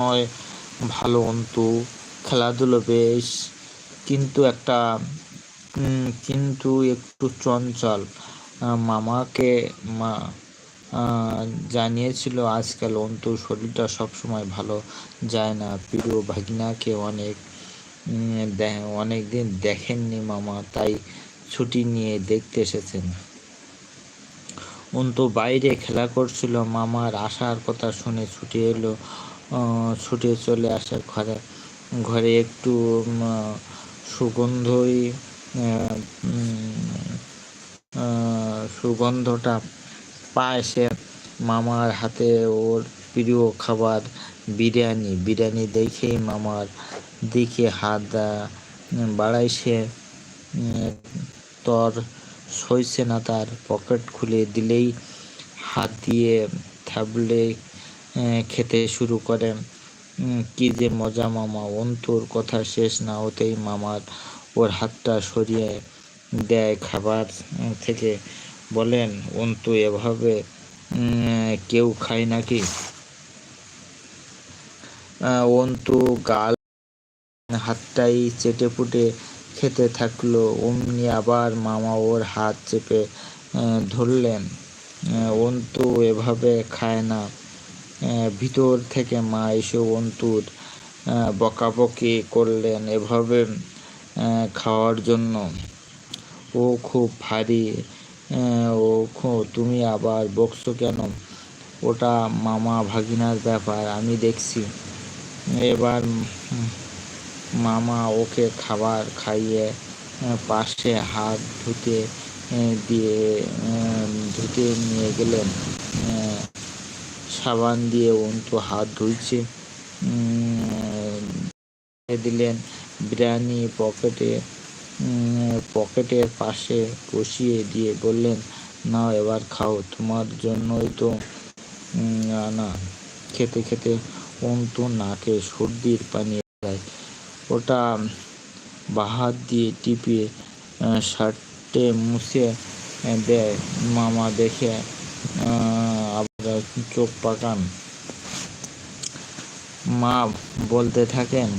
হয়, ভালো অন্তু, খেলাধুলো বেশ, কিন্তু একটা কিন্তু একটু চঞ্চল। মামাকে মা জানিয়েছিল আজকাল অন্তুর শরীরটা সবসময় ভালো যায় না। প্রিয় ভাগিনাকে অনেক অনেক দিন দেখেননি মামা, তাই ছুটি নিয়ে দেখতে এসেছেন। অন্তু বাইরে খেলা করছিল, মামার আসার কথা শুনে ছুটি এলো। ছুটে চলে আসে ঘরে। ঘরে একটু সুগন্ধই সুগন্ধটা পায় সে মামার হাতে ওর প্রিয় খাবার বিরিয়ানি। বিরিয়ানি দেখেই মামার দিকে হাত বাড়ায় সে তোর সইছে না তার, পকেট খুলে দিলেই হাত দিয়ে থাবলে খেতে শুরু করে। উম, কি যে মজা মামা অন্তুর কথা শেষ না হতেই মামার ওর হাতটা সরিয়ে দেয় খাবার থেকে। বলেন অন্তু এভাবে কেউ খায় নাকি? অন্তু গাল হাতটাই চেটে পুটে খেতে থাকল। অমনি আবার মামা ওর হাত চেপে ধরলেন। অন্তু এভাবে খায় না। ভিতর থেকে মা এসে অন্তুর বকাবকি করলেন এভাবে খাওয়ার জন্য। ও খুব ভারী ও তুমি আবার বকছো কেন? ওটা মামা ভাগিনার ব্যাপার, আমি দেখছি। এবার মামা ওকে খাবার খাইয়ে পাশে হাত ধুতে দিয়ে ধুতে নিয়ে গেলেন। সাবান দিয়ে অন্তু হাত ধুইছে। দিলেন বিরিয়ানি পকেটে পকেটের পাশে বসিয়ে দিয়ে বললেন, নাও এবার খাও, তোমার জন্যই তো আনা খেতে খেতে অন্তু নাকে সর্দির পানি যায় ওটা বাহাত দিয়ে টিপিয়ে শার্টে মুছে দেয়। মামা দেখে চোখ পাকান? মা বলতে থাকেন,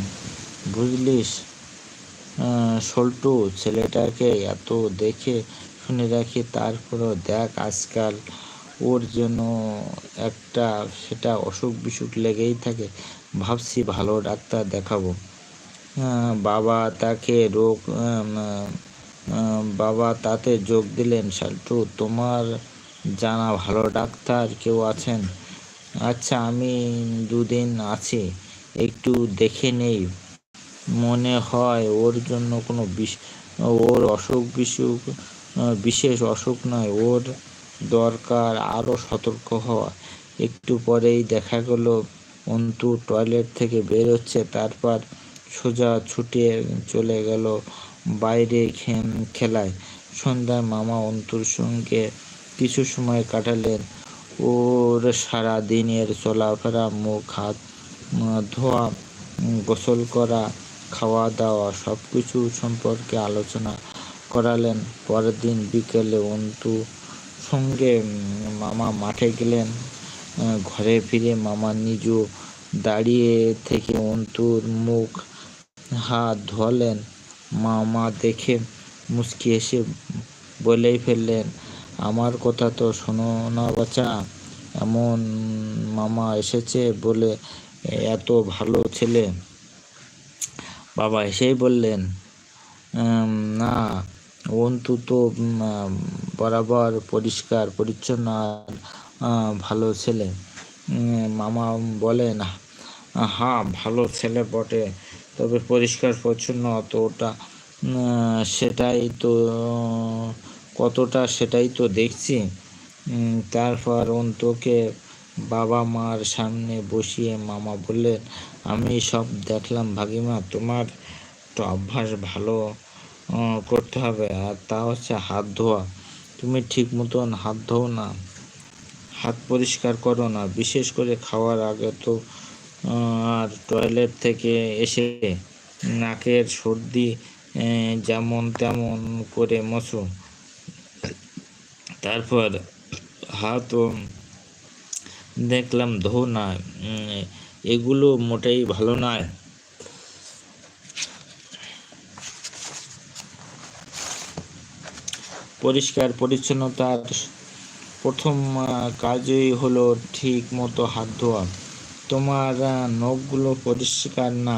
বুঝলিস সল্টু, ছেলেটাকে এত দেখে শুনে রাখি, তারপরও দেখ আজকাল ওর জন্য একটা সেটা অসুখ বিসুখ লেগেই থাকে। ভাবছি ভালো ডাক্তার দেখাবো। বাবা তাকে রোগ বাবা তাতে যোগ দিলেন শাল্টু তোমার জানা ভালো ডাক্তার কেউ আছেন? আচ্ছা আমি দুদিন আছি, একটু দেখে নেই। মনে হয় ওর জন্য কোনো বিষ, ওর অসুখ বিসুখ, বিশেষ অসুখ নয়, ওর দরকার আরও সতর্ক হওয়া। একটু পরেই দেখা গেল, অন্তু টয়লেট থেকে বেরোচ্ছে, তারপর সোজা ছুটে চলে গেল বাইরে খেলায়। সন্ধ্যায় মামা অন্তুর সঙ্গে কিছু সময় কাটালেন। ওর সারা দিনের চলাফেরা, মুখ, হাত, ধোয়া, গোসল করা, খাওয়া দাওয়া সব কিছু সম্পর্কে আলোচনা করালেন। পরের দিন বিকেলে অন্তু সঙ্গে মামা মাঠে গেলেন। ঘরে ফিরে মামা নিজু দাঁড়িয়ে থেকে অন্তুর মুখ, হাত ধোয়ালেন। মামা দেখে মুচকি এসে বলেই ফেললেন আমার কথা তো শোনো না বাচ্চা। এমন মামা এসেছে বলে এত ভালো ছেলে। বাবা এসেই বললেন না অন্তু তো বরাবর পরিষ্কার, পরিচ্ছন্ন আর ভালো ছেলে। মামা বলেন হ্যাঁ ভালো ছেলে বটে, তবে পরিষ্কার, পরিচ্ছন্ন ওটা সেটাই তো কতটা সেটাই তো দেখছি। তারপর অন্তকে বাবা মার সামনে বসিয়ে মামা বললেন, আমি সব দেখলাম ভাগিমা, তোমার তো অভ্যাস ভালো করতে হবে, আর তা হচ্ছে হাত ধোয়া। তুমি ঠিক মতন হাত ধোও না, হাত পরিষ্কার করো না, বিশেষ করে খাওয়ার আগে তো আর টয়লেট থেকে এসে নাকের সর্দি যেমন তেমন করে মশো তারপর হাতও দেখলাম ধো না এগুলো মোটেই ভালো নয়। পরিষ্কার পরিচ্ছন্নতার প্রথম কাজই হলো ঠিক মতো হাত ধোয়া। তোমার নখগুলো পরিষ্কার না।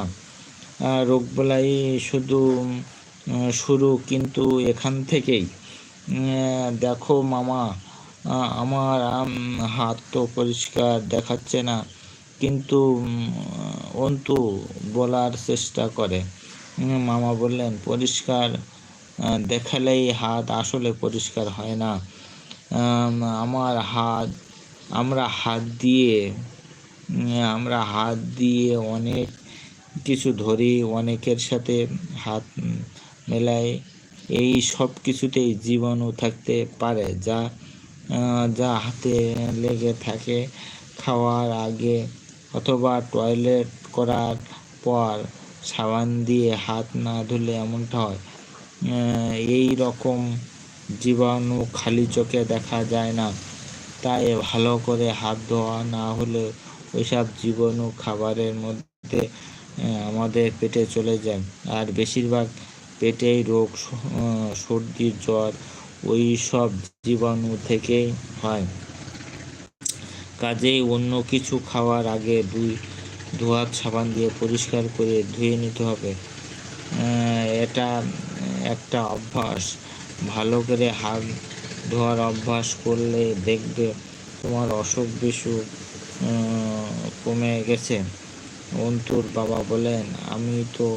রোগবালাই শুধু শুরু কিন্তু এখান থেকেই। দেখো মামা আমার হাত তো পরিষ্কার দেখাচ্ছে না। কিন্তু অন্তু বলার চেষ্টা করে। মামা বললেন, পরিষ্কার দেখালেই হাত আসলে পরিষ্কার হয় না। আমার হাত, আমরা হাত দিয়ে আমরা হাত দিয়ে অনেক কিছু ধরি, অনেকের সাথে হাত মেলাই। এই সব কিছুতেই জীবাণু থাকতে পারে, যা যা হাতে লেগে থাকে খাওয়ার আগে অথবা টয়লেট করার পর সাবান দিয়ে হাত না ধুলে এমনটা হয়। এই রকম জীবাণু খালি চোখে দেখা যায় না। তাই ভালো করে হাত ধোয়া না হলে ওইসব জীবাণু খাবারের মধ্যে আমাদের পেটে চলে যায়। আর বেশিরভাগ পেটেই রোগ সর্দি জ্বর, ওই সব জীবাণু থেকেই হয়। কাজেই অন্য কিছু খাওয়ার আগে দুই ধোয়াত সাবান দিয়ে পরিষ্কার করে ধুয়ে নিতে হবে। এটা একটা অভ্যাস। ভালো করে হাত ধোয়ার অভ্যাস করলে দেখবে তোমার অসুখ বিসুখ কমে গেছে। অন্তুর বাবা বলেন, আমি তো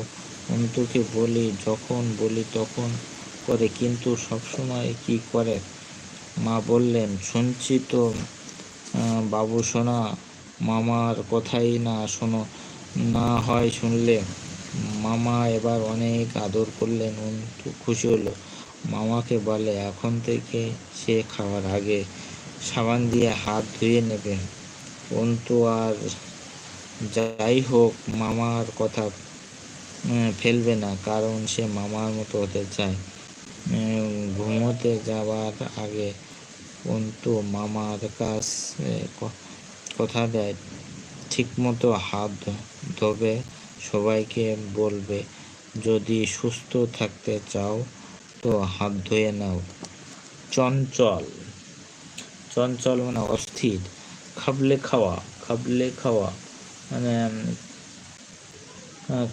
অন্তুকে বলি, যখন বলি তখন করে, কিন্তু সবসময় কি করে? মা বললেন, শুনছি তো বাবু শোনা মামার কথাই না শোনো, না হয় শুনলে। মামা এবার অনেক আদর করলেন, অন্তু খুশি হলো। মামাকে বলে, এখন থেকে সে খাওয়ার আগে সাবান দিয়ে হাত ধুয়ে নেবে। অন্তু আর, যাই হোক, মামার কথা ফেলবে না, কারণ সে মামার মতো হতে চায়। ঘুমোতে যাওয়ার আগে অন্তু মামার কাছে কথা দেয়। ঠিকমতো হাত ধোবে, সবাইকে বলবে, যদি সুস্থ থাকতে চাও, তো হাত ধুয়ে নাও। চঞ্চল। চঞ্চল মানে অস্থির। খাবলে খাওয়া খাবলে খাওয়া। মানে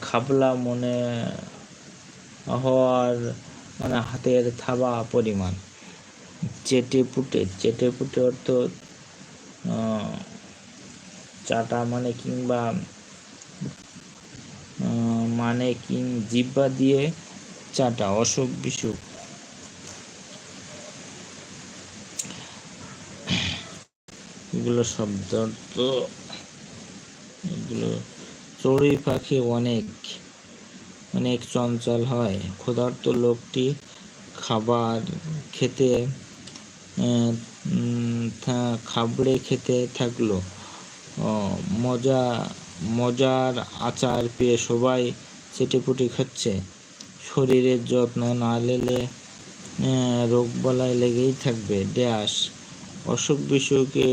খাবলা মনে হওয়ার মানে হাতের থাবা পরিমাণ। চেটে পুটে চেটে পুটে অর্থ চাটা মানে কিংবা মানে কিং জিব্বা দিয়ে চাটা, অসুখ বিসুখ। এগুলো শব্দ তো এগুলো চড়ুই পাখি অনেক অনেক চঞ্চল হয়। ক্ষুধার্ত লোকটি খাবার খেতে খাবড়ে খেতে থাকল। মজা, মজার আচার পেয়ে সবাই চেটেপুটি খাচ্ছে। শরীরের যত্ন না নিলে রোগ বলায় লেগেই থাকবে। ড্যাশ অসুখ বিসুখে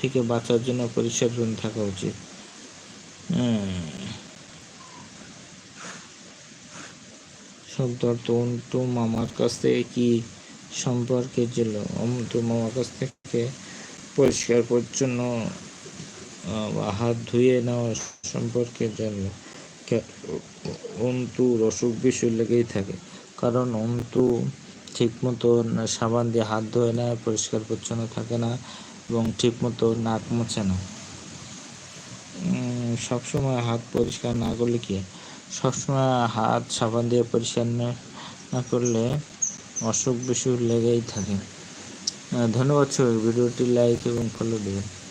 থেকে বাঁচার জন্য পরিষ্কার থাকা উচিত। হুম। শব্দ অর্থ অন্টু মামার কাছ থেকে কি সম্পর্কে ছিল অন্টু মামার কাছ থেকে পরিষ্কার পরিচ্ছন্ন হাত ধুয়ে নেওয়া সম্পর্কে জানলো অন্তুর অসুখ বিসুখ লেগেই থাকে। কারণ অন্তু ঠিক মতো সাবান দিয়ে হাত ধোয় না, পরিষ্কার পরিচ্ছন্ন থাকে না এবং ঠিক মতো নাক মোছে না। সবসময় হাত পরিষ্কার না করলে কি? সবসময় হাত সাবান দিয়ে পরিষ্কার না করলে অসুখ বিসুখ লেগেই থাকে। ধন্যবাদ সবাই ভিডিওটি লাইক এবং ফলো দেবেন।